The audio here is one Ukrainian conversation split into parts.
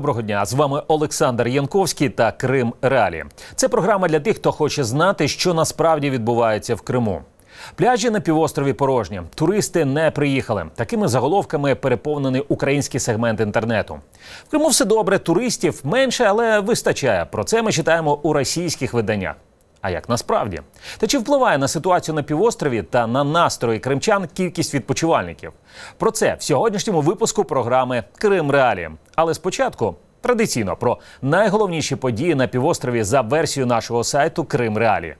Доброго дня! З вами Олександр Янковський та Крим Реалі. Це програма для тих, хто хоче знати, що насправді відбувається в Криму. Пляжі на півострові порожні. Туристи не приїхали. Такими заголовками переповнений український сегмент інтернету. В Криму все добре, туристів менше, але вистачає. Про це ми читаємо у російських виданнях. А як насправді? Та чи впливає на ситуацію на півострові та на настрої кримчан кількість відпочивальників? Про це в сьогоднішньому випуску програми Крим Реалі. Але спочатку традиційно про найголовніші події на півострові за версією нашого сайту Крим Реалі.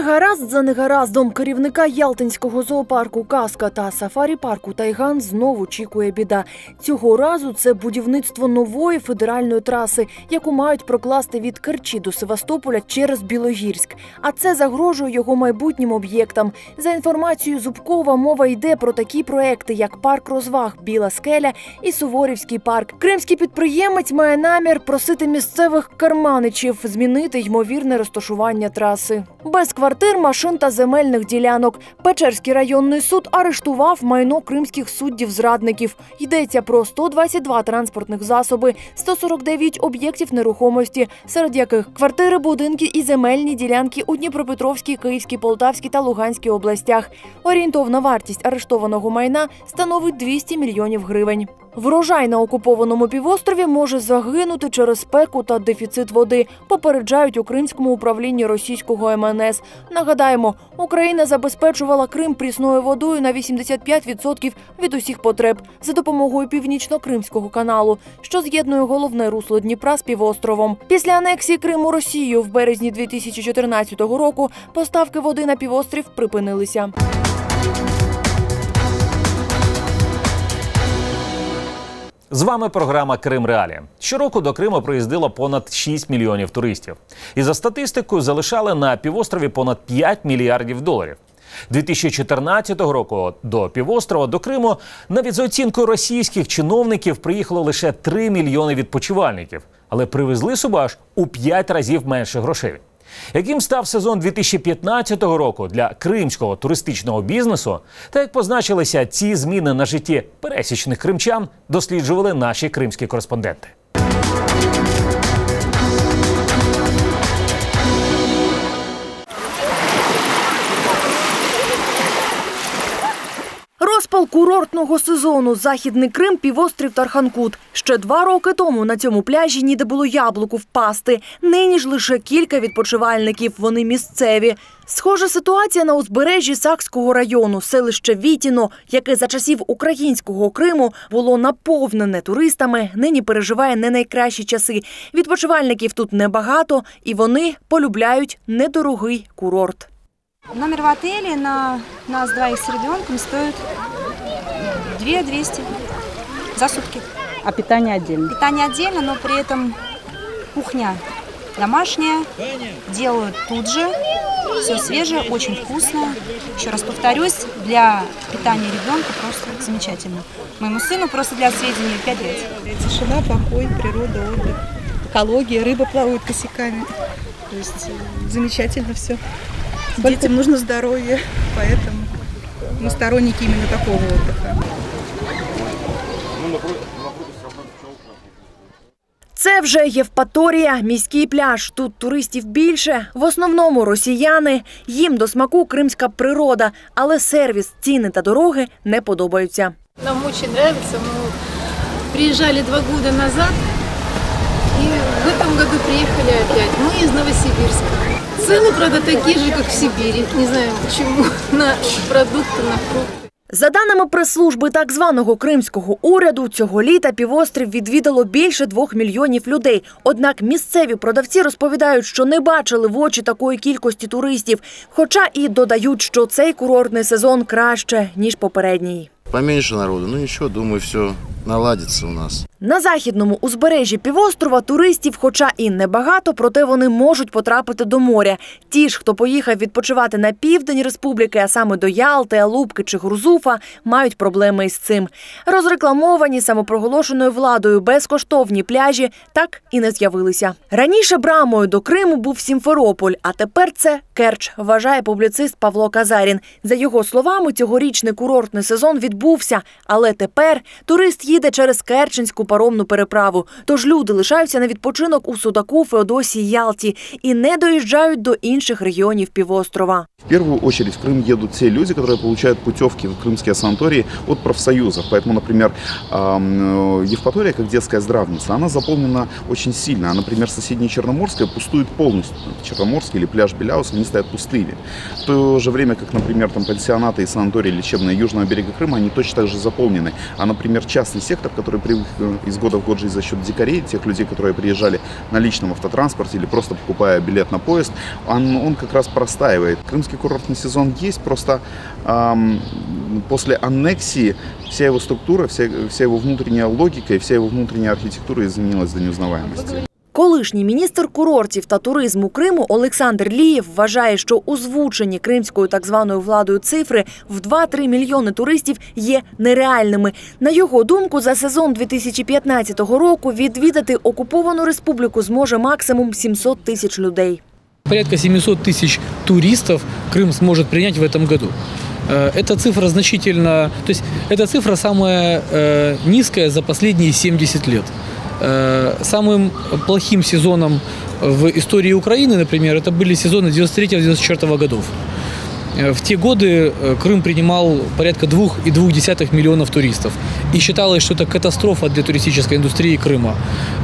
Негаразд за негараздом керівника Ялтинського зоопарку Казка та сафарі парку Тайган знову очікує біда. Цього разу це будівництво нової федеральної траси, яку мають прокласти від Керчі до Севастополя через Білогірськ. А це загрожує його майбутнім об'єктам. За інформацією Зубкова, мова йде про такі проекти, як парк розваг, Біла скеля і Суворівський парк. Кримський підприємець має намір просити місцевих карманичів змінити ймовірне розташування траси. Без квартир, машин та земельних ділянок. Печерський районний суд арештував майно кримських суддів-зрадників. Йдеться про 122 транспортних засоби, 149 об'єктів нерухомості, серед яких квартири, будинки і земельні ділянки у Дніпропетровській, Київській, Полтавській та Луганській областях. Орієнтовна вартість арештованого майна становить 200 мільйонів гривень. Врожай на окупованому півострові може загинути через спеку та дефіцит води. Попереджають у Кримському управлінні російського МНС. Нагадаємо, Україна забезпечувала Крим прісною водою на 85% від усіх потреб за допомогою північно-кримського каналу, що з'єднує головне русло Дніпра з півостровом. Після анексії Криму Росією в березні 2014 року поставки води на півострів припинилися. З вами програма Крим Реалі. Щороку до Криму приїздило понад 6 мільйонів туристів. І за статистикою залишали на півострові понад 5 мільярдів доларів. 2014 року до півострова до Криму навіть за оцінкою російських чиновників приїхало лише 3 мільйони відпочивальників, але привезли собі аж у 5 разів менше грошей. Яким став сезон 2015 року для кримського туристичного бізнесу, та як позначилися ці зміни на житті пересічних кримчан, досліджували наші кримські кореспонденти. Розпал курортного сезону Західний Крим, півострів Тарханкут. Ще два роки тому на цьому пляжі ніде було яблуку впасти. Нині ж лише кілька відпочивальників. Вони місцеві. Схожа ситуація на узбережжі Сакського району, селище Вітіно, яке за часів українського Криму було наповнене туристами. Нині переживає не найкращі часи. Відпочивальників тут небагато, і вони полюбляють недорогий курорт. Номер в отеле на нас двоих с ребенком стоит 2 200 за сутки. А питание отдельно. Питание отдельно, но при этом кухня домашняя, делают тут же, все свежее, очень вкусное. Еще раз повторюсь, для питания ребенка просто замечательно. Моему сыну просто для сведения 5 лет. Тишина, покой, природа, отдых, экология, рыба плавают косяками. То есть э, замечательно все. Детям нужно здоровье, поэтому мы сторонники именно такого отдыха. Це вже Євпаторія, міський пляж. Тут туристів більше. В основному росіяни. Їм до смаку кримська природа, але сервіс, ціни та дороги не подобаються. Нам очень нравится. Мы приезжали два года назад и в этом году приехали опять. Мы из Новосибирска. Цены, правда, такие же, как в Сибири. Не знаю почему. На продукты, на фрукты. За даними прес-служби так званого кримського уряду, цього літа півострів відвідало більше двох мільйонів людей. Однак місцеві продавці розповідають, що не бачили в очі такої кількості туристів. Хоча і додають, що цей курортний сезон краще ніж попередній. Поменше народу, ну нічого, думаю, все наладится у нас. На західному узбережжі півострова туристів, хоча і небагато, проте вони можуть потрапити до моря. Ті ж, хто поїхав відпочивати на південь республіки, а саме до Ялти, Алубки чи Грузуфа, мають проблеми із цим. Розрекламовані самопроголошеною владою безкоштовні пляжі так і не з'явилися. Раніше брамою до Криму був Сімферополь, а тепер це Керч, вважає публіцист Павло Казарін. За його словами, цьогорічний курортний сезон відбувся, але тепер турист їде через Керченську паромну переправу. Тож люди лишаються на відпочинок у Судаку, Феодосії, Ялті і не доїжджають до інших регіонів півострова. В первую очередь в Крым едут те люди, которые получают путевки в крымские санатории от профсоюзов. Поэтому, например, ам, э, Евпатория, как детская здравница, она заполнена очень сильно. А, например, соседняя Черноморская пустует полностью. Черноморский или пляж Беляус, они стоят пустыми. В то же время, как, например, там пансионаты и санатории лечебные Южного берега Крыма, они точно так же заполнены. А, например, частный сектор, который привык э, из года в год жить за счет дикарей, тех людей, которые приезжали на личном автотранспорте или просто покупая билет на поезд, он, он как раз простаивает. Крымский курортный сезон есть, просто ам, после аннексии вся его структура, вся, вся его внутренняя логика и вся его внутренняя архитектура изменилась до неузнаваемости. Колишній міністр курортів та туризму Криму Олександр Лієв вважає, що озвучені кримською так званою владою цифри в 2-3 мільйони туристів є нереальними. На його думку, за сезон 2015 року відвідати окуповану республіку зможе максимум 700 тисяч людей. Порядка 700 тысяч туристов Крым сможет принять в этом году. Э, Эта цифра значительно, то есть эта цифра самая э, низкая за последние 70 лет. Э, Самым плохим сезоном в истории Украины, например, это были сезоны 93-94 годов. Э, В те годы э, Крым принимал порядка 2,2 миллионов туристов. И считалось, что это катастрофа для туристической индустрии Крыма.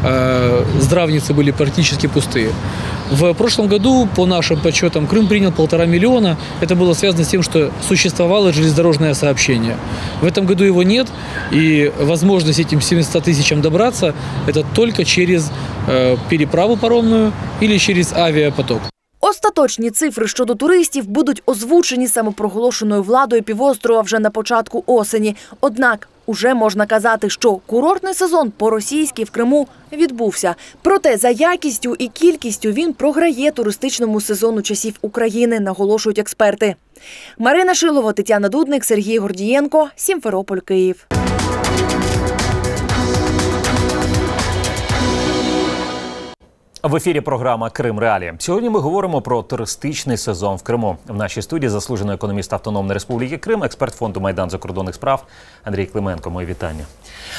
Э, Здравницы были практически пустые. В прошлом году, по нашим подсчетам, Крым принял полтора миллиона. Это было связано с тем, что существовало железнодорожное сообщение. В этом году его нет, и возможность этим 700 тысячам добраться – это только через э, переправу паромную или через авиапоток. Остаточні цифри щодо туристів будуть озвучені самопроголошеною владою півострова вже на початку осені. Однак уже можна казати, що курортний сезон по-російськи в Криму відбувся. Проте за якістю і кількістю він програє туристичному сезону часів України, наголошують експерти. Марина Шилова, Тетяна Дудник, Сергій Гордієнко, Сімферополь, Київ. В ефірі програма Крим Реалії. Сьогодні ми говоримо про туристичний сезон в Криму. В нашій студії заслужений економіст Автономної Республіки Крим, експерт фонду Майдан закордонних справ Андрій Клименко. Мої вітання.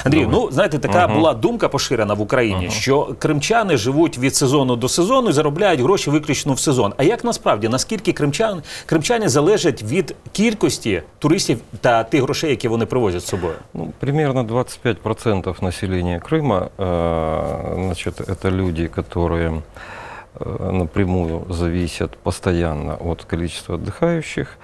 Андрій, ну знаєте, така була думка поширена в Україні, що кримчани живуть від сезону до сезону і заробляють гроші виключно в сезон. А як насправді наскільки кримчан кримчани залежать від кількості туристів та тих грошей, які вони привозять з собою? Ну, примерно 25% населения Крыма, э, значит, это люди, которые э, напрямую зависят постоянно от количества отдыхающих,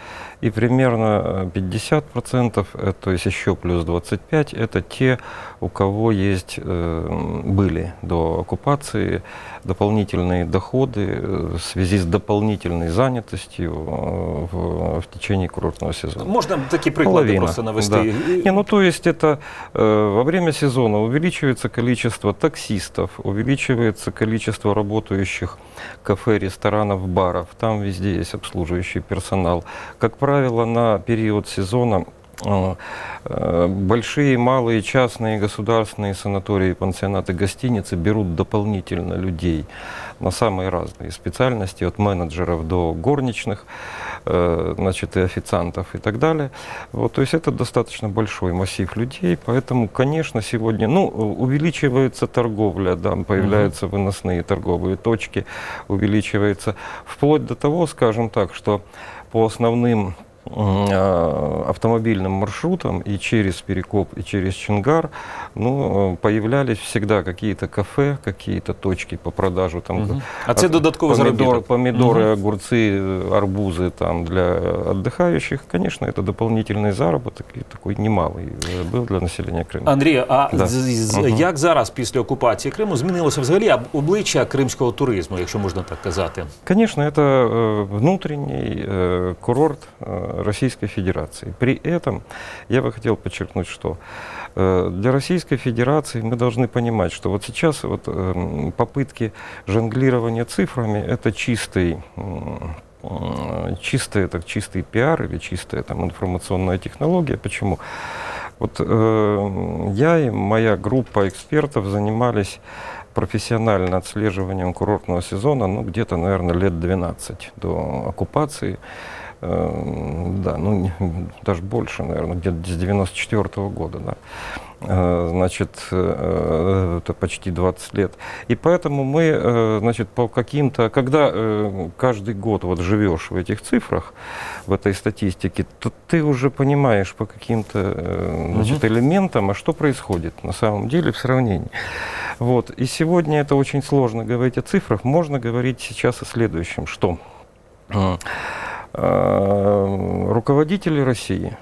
И примерно э, 50%, э, то есть еще плюс 25%, это те, у кого есть, э, были до оккупации дополнительные доходы э, в связи с дополнительной занятостью э, в, в течение курортного сезона. Можна такі приклади Половина, просто навести. да. Не, ну то есть это э, во время сезона увеличивается количество таксистов, увеличивается количество работающих кафе, ресторанов, баров. Там везде есть обслуживающий персонал. Как правило, на период сезона э, э, большие, малые, частные, государственные санатории, пансионаты, гостиницы берут дополнительно людей на самые разные специальности, от менеджеров до горничных, э, значит, и официантов и так далее. Вот, то есть это достаточно большой массив людей, поэтому, конечно, сегодня, ну, увеличивается торговля, да, появляются выносные торговые точки, увеличивается, вплоть до того, скажем так, что по основным м, а, автомобильным маршрутам и через Перекоп, и через Чингар, ну, э, появлялись всегда какие-то кафе, какие-то точки по продажу там. Мгм. А це от- додатковий помидор, заробіток. помидоры, огурцы, э, арбузы там для отдыхающих, конечно, это дополнительный заработок и такой немалый э, был для населения Крыма. Андрій, а Да. з- з- Мгм. як зараз після окупації Криму змінилося взагалі об- обличчя кримського туризму, якщо можна так казати? Конечно, это э, внутренний э, курорт э, Российской Федерации. При этом я бы хотел подчеркнуть, что э, для Российской Федерации мы должны понимать, что вот сейчас вот эм, попытки жонглирования цифрами это чистый э, чистый, так, чистый пиар или чистая там, информационная технология. Почему? Вот э, я и моя группа экспертов занимались профессионально отслеживанием курортного сезона, ну, где-то, наверное, лет 12 до оккупации. Э, Да, ну, даже больше, наверное, где-то с 94 года, да. Э, Значит, э, это почти 20 лет. И поэтому мы, значит, по каким-то, когда каждый год вот живешь в этих цифрах, в этой статистике, то ты уже понимаешь по каким-то значит, элементам, а что происходит на самом деле в сравнении. Вот. И сегодня это очень сложно говорить о цифрах. Можно говорить сейчас о следующем, что руководители России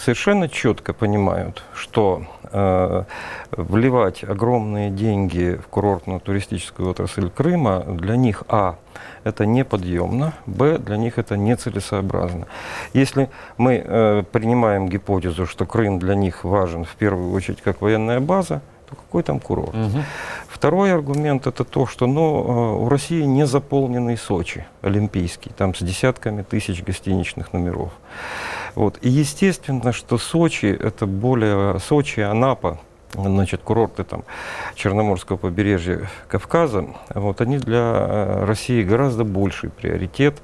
совершенно четко понимают, что э, вливать огромные деньги в курортную туристическую отрасль Крыма для них, а, это неподъемно, б, для них это нецелесообразно. Если мы э, принимаем гипотезу, что Крым для них важен в первую очередь как военная база, то какой там курорт? Второй аргумент это то, что ну, э, у России не заполненный Сочи, олимпийский, там с десятками тысяч гостиничных номеров. Вот. И естественно, что Сочи это более Сочи, Анапа, значит, курорты там Черноморского побережья Кавказа, вот, они для э, России гораздо больший приоритет,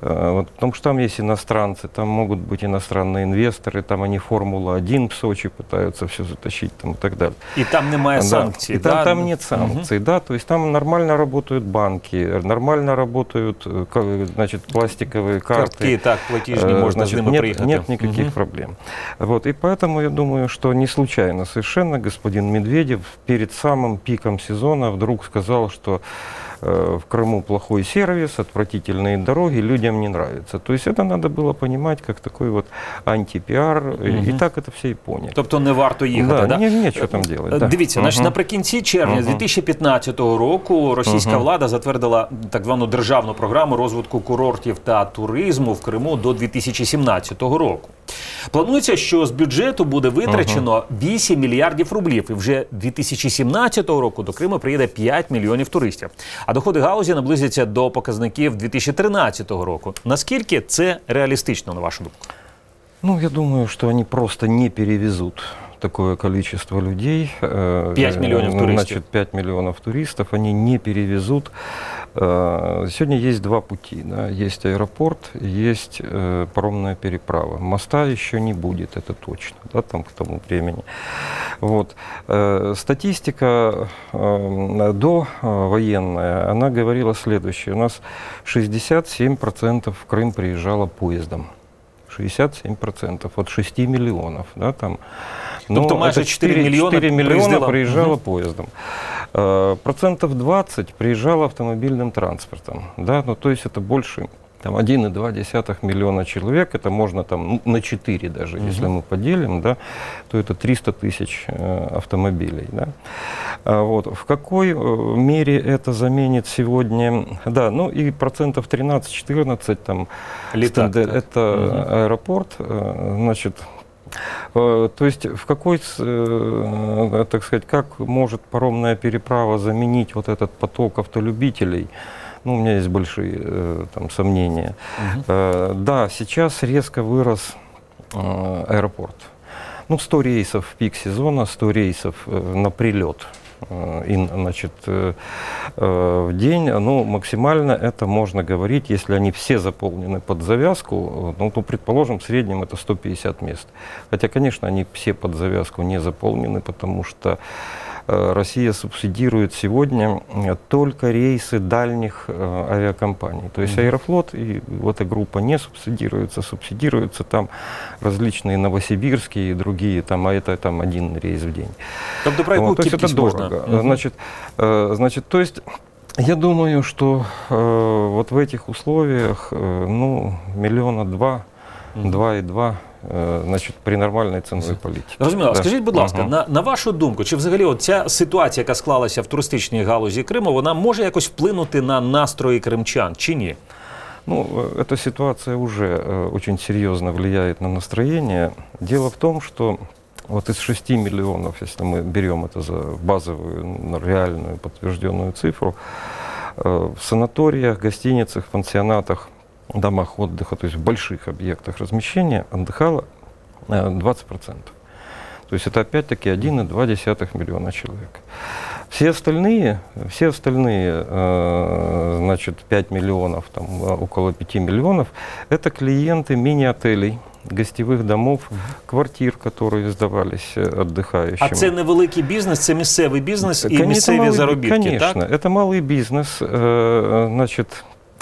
вот, потому что там есть иностранцы, там могут быть иностранные инвесторы, там они Формула-1 в Сочи пытаются все затащить там, и так далее. І там немає Да. санкцій. И там, да? там нет санкций, да, то есть там нормально работают банки, нормально работают, э, ка- значит, пластиковые карты. Картки, так, платіжні, Э, можна з значит, ними нет, приїхати. нет никаких Мгм. проблем. Вот, и поэтому я думаю, что не случайно совершенно господин Медведев перед самым пиком сезона вдруг сказал, что э, в Крыму плохой сервис, отвратительные дороги, людям не нравится. То есть это надо было понимать как такой вот антипиар, и- и Мгм. так это все и поняли. Тобто не варто їхати. Да, да? не- нечего там делать, Е, да. Дивіться, значить, Мгм. наприкінці червня Мгм. 2015 року російська Мгм. влада затвердила так звану державну програму розвитку курортів та туризму в Криму до 2017 року. Планується, що з бюджету буде витрачено 8 мільярдів рублів, і вже 2017 року до Криму приїде 5 мільйонів туристів. А доходи галузі наблизяться до показників 2013 року. Наскільки це реалістично, на вашу думку? Ну, я думаю, что они просто не перевезут такое количество людей. Э, Пять миллионов э, туристов. Значит, 5 миллионов туристов они не перевезут. Э, Сегодня есть два пути. Да? Есть аэропорт, есть э, паромная переправа. Моста еще не будет, это точно, да, там к тому времени. Вот. Э, Статистика э, до э, военная, она говорила следующее. У нас 67% в Крым приезжало поездом. 67% от 6 миллионов. Да, там. Тобто майже это 4 4 миллиона 4 миллиона приїздило? приезжало Мгм. поездом. Э, Процентов 20 приезжало автомобильным транспортом. Да? Ну, то есть это больше там 1,2 миллиона человек, это можно там ну, на 4 даже, если мы поделим, да, то это 300 тысяч э, автомобилей. Да. А вот, в какой мере это заменит сегодня, да, ну и процентов 13-14 там Летак, стенде- это Мгм. аэропорт, э, значит, то есть в какой, с- э, так сказать, как может паромная переправа заменить вот этот поток автолюбителей? Ну, у меня есть большие э, там сомнения. Э, Да, сейчас резко вырос э, аэропорт. Ну, 100 рейсов в пик сезона, 100 рейсов э, на прилет. Э, И, значит, э, э, в день, ну, максимально это можно говорить, если они все заполнены под завязку, ну, то, предположим, в среднем это 150 мест. Хотя, конечно, они все под завязку не заполнены, потому что Россия субсидирует сегодня э, только рейсы дальних э, авиакомпаний. То есть Аэрофлот и вот эта группа не субсидируется, субсидируются там различные новосибирские и другие, там, а это там один рейс в день. Про яку Вот, то есть это дорого. Мгм. Значит, э, значит, то есть я думаю, что э, вот в этих условиях, э, ну, миллиона два, два и два, э, значит, при нормальной ценовой политике. Зрозуміло. Да. Скажіть, будь ласка, Ага. на, на вашу думку, чи взагалі от ця ситуація, яка склалася в туристичній галузі Криму, вона може якось вплинути на настрої кримчан чи ні? Ну, э, эта ситуация уже э, очень серьезно влияет на настроение. Дело в том, что вот из 6 миллионов, если мы берем это за базовую, ну, реальную, подтвержденную цифру, э, в санаториях, гостиницах, пансионатах, домах отдыха, то есть в больших объектах размещения отдыхало э, 20%. То есть это опять-таки 1,2 миллиона человек. Все остальные, все остальные, э, значит, 5 миллионов, там, э, около 5 миллионов, это клиенты мини-отелей, гостевых домов, квартир, которые сдавались э, отдыхающим. А це невеликий бізнес, це місцевий бізнес і Конечно, місцеві малый би- заробітки, Конечно, так? это малый бизнес, э, значит,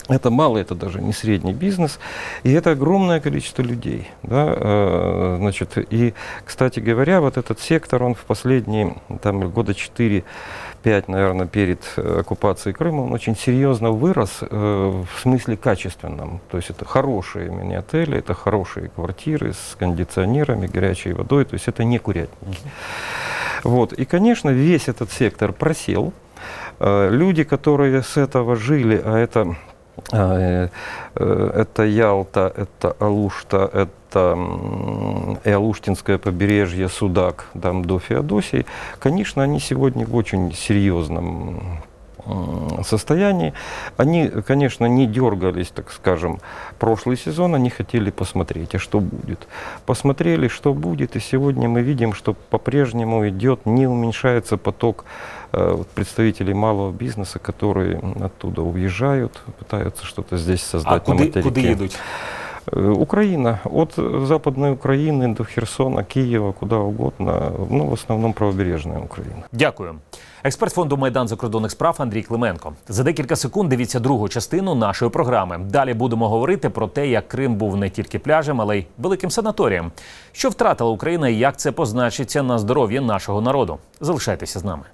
это малый, это даже не средний бизнес, и это огромное количество людей, да, э, значит, и, кстати говоря, вот этот сектор, он в последние, там, года 4 5, наверное, перед э, оккупацией Крыма, он очень серьезно вырос э, в смысле качественном. То есть это хорошие мини-отели, это хорошие квартиры с кондиционерами, горячей водой, то есть это не курятники. Вот. И, конечно, весь этот сектор просел. Люди, которые с этого жили, а это, это Ялта, это Алушта, это Алуштинское побережье, Судак, там до Феодосии, конечно, они сегодня в очень серьезном состоянии. Они, конечно, не дергались, так скажем, прошлый сезон, они хотели посмотреть, а что будет. Посмотрели, что будет, и сегодня мы видим, что по-прежнему идет, не уменьшается поток э, представителей малого бизнеса, которые оттуда уезжают, пытаются что-то здесь А создать на куди, материке. куди їдуть? Э, Украина, от э, Западной Украины до Херсона, Киева, куда угодно, ну, в основном правобережная Украина. Дякую. Експерт фонду Майдан закордонних справ Андрій Клименко. За декілька секунд дивіться другу частину нашої програми. Далі будемо говорити про те, як Крим був не тільки пляжем, але й великим санаторієм. Що втратила Україна і як це позначиться на здоров'ї нашого народу. Залишайтеся з нами.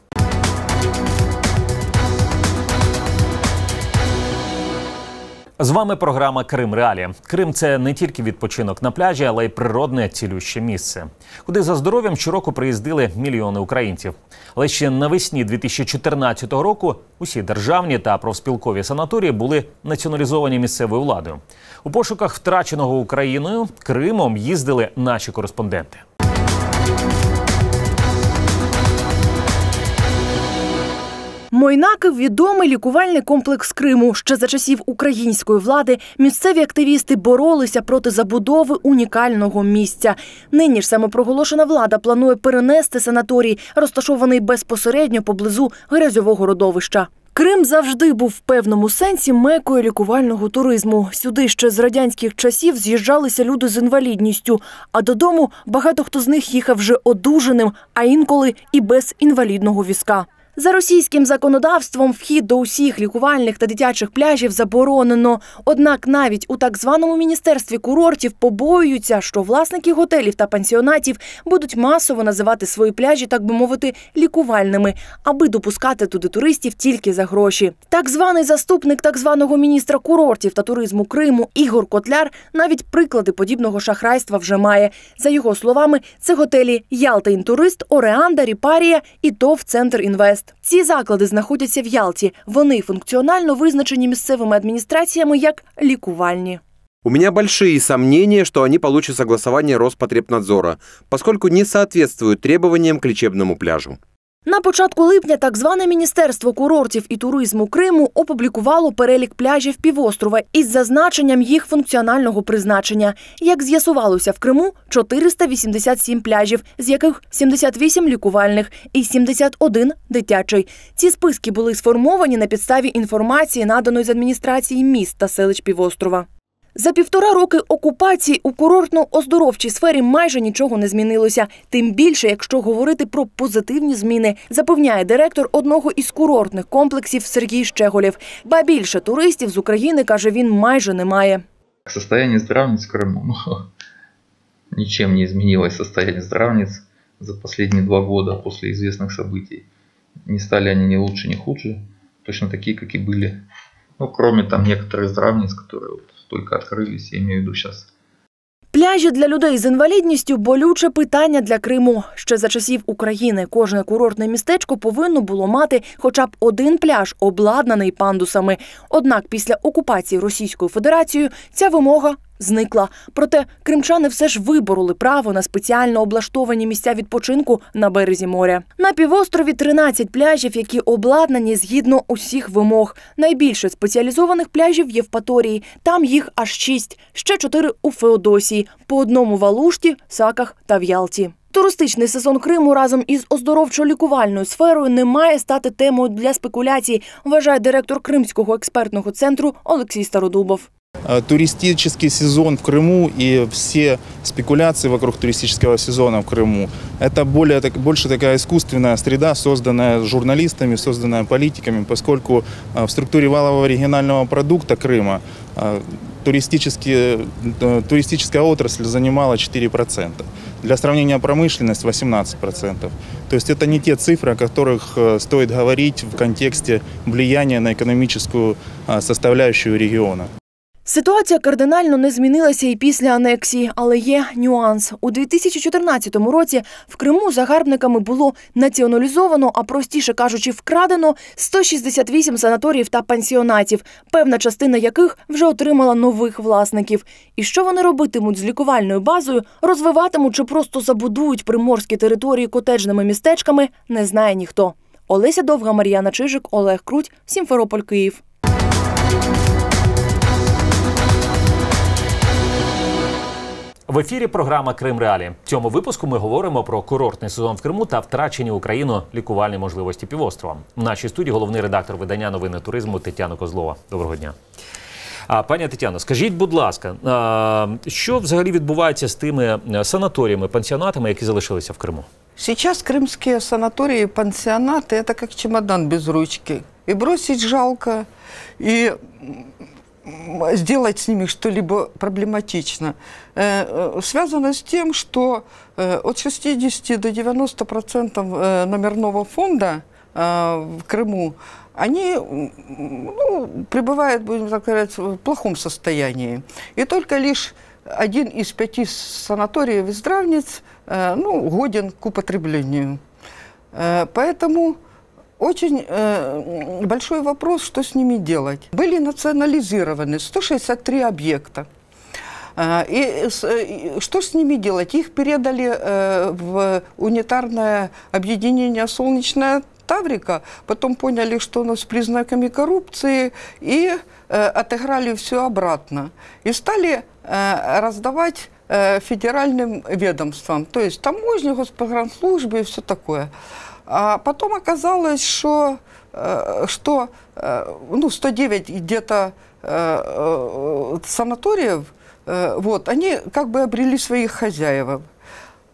З вами програма Крим Реалі. Крим це не тільки відпочинок на пляжі, але й природне цілюще місце, куди за здоров'ям щороку приїздили мільйони українців. Але ще навесні 2014 року усі державні та профспілкові санаторії були націоналізовані місцевою владою. У пошуках втраченого Україною Кримом їздили наші кореспонденти. Мойнаки відомий лікувальний комплекс Криму. Ще за часів української влади місцеві активісти боролися проти забудови унікального місця. Нині ж самопроголошена влада планує перенести санаторій, розташований безпосередньо поблизу грязьового родовища. Крим завжди був в певному сенсі мекою лікувального туризму. Сюди ще з радянських часів з'їжджалися люди з інвалідністю, а додому багато хто з них їхав вже одужаним, а інколи і без інвалідного візка. За російським законодавством вхід до усіх лікувальних та дитячих пляжів заборонено. Однак навіть у так званому міністерстві курортів побоюються, що власники готелів та пансіонатів будуть масово називати свої пляжі, так би мовити, лікувальними, аби допускати туди туристів тільки за гроші. Так званий заступник так званого міністра курортів та туризму Криму Ігор Котляр навіть приклади подібного шахрайства вже має. За його словами, це готелі Ялта Інтурист, Ореанда, Ріпарія і ТОВ Центр Інвест. Ці заклади знаходяться в Ялті. Вони функціонально визначені місцевими адміністраціями як лікувальні. У меня большие сомнения, что они получат согласование Роспотребнадзора, поскольку не соответствуют требованиям к лечебному пляжу. На початку липня так зване Міністерство курортів і туризму Криму опублікувало перелік пляжів півострова із зазначенням їх функціонального призначення. Як з'ясувалося в Криму 487 пляжів, з яких 78 лікувальних і 71 дитячий. Ці списки були сформовані на підставі інформації, наданої з адміністрації міст та селищ півострова. За півтора роки окупації у курортно-оздоровчій сфері майже нічого не змінилося. Тим більше, якщо говорити про позитивні зміни, запевняє директор одного із курортних комплексів Сергій Щеголєв. Ба більше туристів з України каже він майже немає. Состояние здравниц в Крыму, ну, ничем не изменилось состояние здравниц за последние два года после известных событий. Не стали они ни лучше, ни хуже, точно такие, как и были. Ну, кроме там некоторых здравниц, которые вот только открылись, я имею в виду сейчас Пляжі для людей з інвалідністю болюче питання для Криму. Ще за часів України кожне курортне містечко повинно було мати хоча б один пляж, обладнаний пандусами. Однак після окупації Російською Федерацією ця вимога зникла. Проте кримчани все ж вибороли право на спеціально облаштовані місця відпочинку на березі моря. На півострові 13 пляжів, які обладнані згідно усіх вимог. Найбільше спеціалізованих пляжів є в Євпаторії. Там їх аж шість, ще чотири у Феодосії, по одному в Алушті, Саках та в Ялті. Туристичний сезон Криму разом із оздоровчо-лікувальною сферою не має стати темою для спекуляцій, вважає директор Кримського експертного центру Олексій Стародубов. Э, туристический сезон в Крыму и все спекуляции вокруг туристического сезона в Крыму – это более, так- больше такая искусственная среда, созданная журналистами, созданная политиками, поскольку э, в структуре валового регионального продукта Крыма э, туристическая отрасль занимала 4%. Для сравнения промышленность 18%. То есть это не те цифры, о которых стоит говорить в контексте влияния на экономическую составляющую региона. Ситуація кардинально не змінилася і після анексії, але є нюанс. У 2014 році в Криму загарбниками було націоналізовано, а простіше кажучи, вкрадено 168 санаторіїв та пансіонатів, певна частина яких вже отримала нових власників. І що вони робитимуть з лікувальною базою, розвиватимуть чи просто забудують приморські території котеджними містечками, не знає ніхто. Олеся Довга, Мар'яна Чижик, Олег Круть, Сімферополь, Київ. В ефірі програма Крим Реалі. В цьому випуску ми говоримо про курортний сезон в Криму та втрачені Україну лікувальні можливості півострова. В нашій студії головний редактор видання новини туризму Тетяна Козлова. Доброго дня. А, пані Тетяно, скажіть, будь ласка, а, що взагалі відбувається з тими е, санаторіями, пансіонатами, які залишилися в Криму? Сейчас крымские санатории и пансионаты – это как чемодан без ручки. И бросить жалко, и м, Сделать с ними что-либо проблематично. Э, э, Связано с тем, что э, от 60 до 90 процентов номерного фонда в Крыму, они ну, пребывают, будем так говорить, в плохом состоянии. И только лишь один из пяти санаториев и здравниц ну, годен к употреблению. Поэтому очень э, большой вопрос, что с ними делать. Были национализированы 163 объекта. И с- и что с ними делать? Их передали э, в унитарное объединение «Солнечная Таврика», потом поняли, что оно с признаками коррупции, и э, отыграли все обратно. И стали э, раздавать э, федеральным ведомствам, то есть таможне, госпогранслужбе и все такое. А потом оказалось, что, э, что э, ну, 109 где-то э, санаториев, вот, они как бы обрели своих хозяев.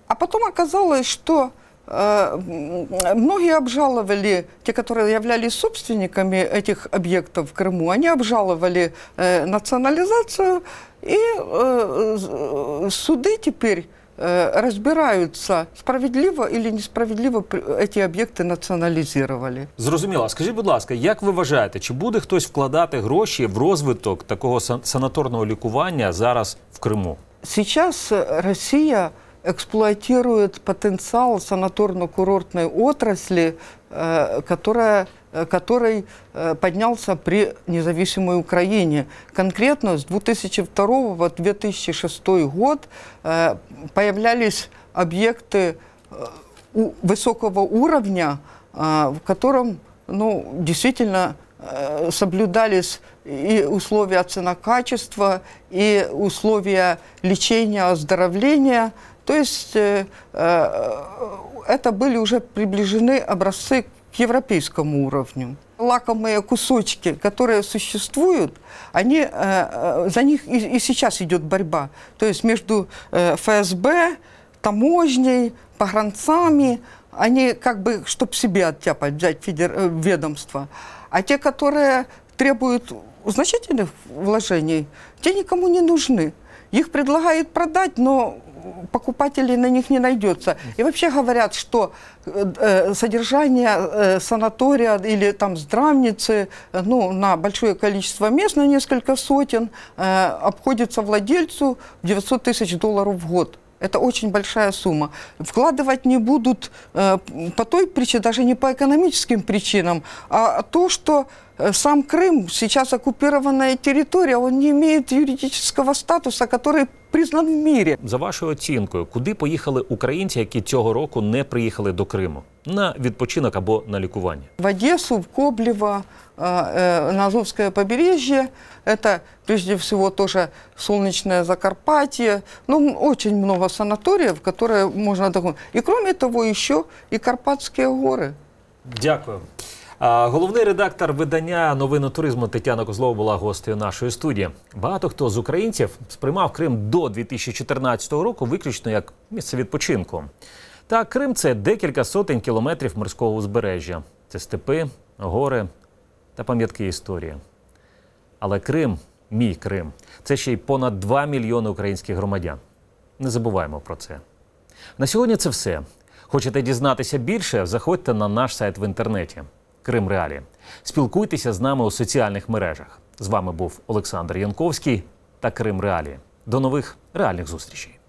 А потом оказалось, что многие обжаловали, те, которые являлись собственниками этих объектов в Крыму, они обжаловали национализацию, и суды теперь разбираются, справедливо или несправедливо при- эти объекты национализировали. Зрозуміло. А Скажіть, будь ласка, як ви вважаєте, чи буде хтось вкладати гроші в розвиток такого сан- санаторного лікування зараз в Криму? Сейчас э, Россия Эксплуатирует потенциал санаторно-курортной отрасли, э, которая, э, который э, поднялся при независимой Украине. Конкретно с 2002 по 2006 год появлялись объекты высокого уровня, в котором ну, действительно соблюдались и условия цена-качества, и условия лечения, оздоровления. То есть э, э, это были уже приближены образцы к европейскому уровню. Лакомые кусочки, которые существуют, они, э, э, за них и, и сейчас идет борьба. То есть между э, ФСБ, таможней, погранцами, они как бы, чтобы себе оттяпать, взять федер... э, ведомство. А те, которые требуют значительных вложений, те никому не нужны. Их предлагают продать, но покупателей на них не найдется. И вообще говорят, что э, э, содержание э, санатория или там здравницы ну, на большое количество мест, на несколько сотен, обходится владельцу в 900 тысяч долларов в год. Это очень большая сумма. Вкладывать не будут по той причине, даже не по экономическим причинам, а то, что сам Крым, сейчас оккупированная территория, он не имеет юридического статуса, который признан в мире. За вашою оцінкою, куди поїхали українці, які цього року не приїхали до Криму на відпочинок або на лікування? В Одессу, в Коблево, э, э, на Азовское побережье. Это прежде всего тоже солнечное Закарпатье. Ну, м, очень много санаториев, которые можно... догон- И кроме того, еще и Карпатские горы. Дякую. Головний редактор видання новини туризму Тетяна Козлова була гостею нашої студії. Багато хто з українців сприймав Крим до 2014 року виключно як місце відпочинку. Та Крим це декілька сотень кілометрів морського узбережжя. Це степи, гори та пам'ятки історії. Але Крим, мій Крим, це ще й понад 2 мільйони українських громадян. Не забуваємо про це. На сьогодні це все. Хочете дізнатися більше? Заходьте на наш сайт в інтернеті Крим Реалі. Спілкуйтеся з нами у соціальних мережах. З вами був Олександр Янковський та Крим Реалі. До нових реальних зустрічей.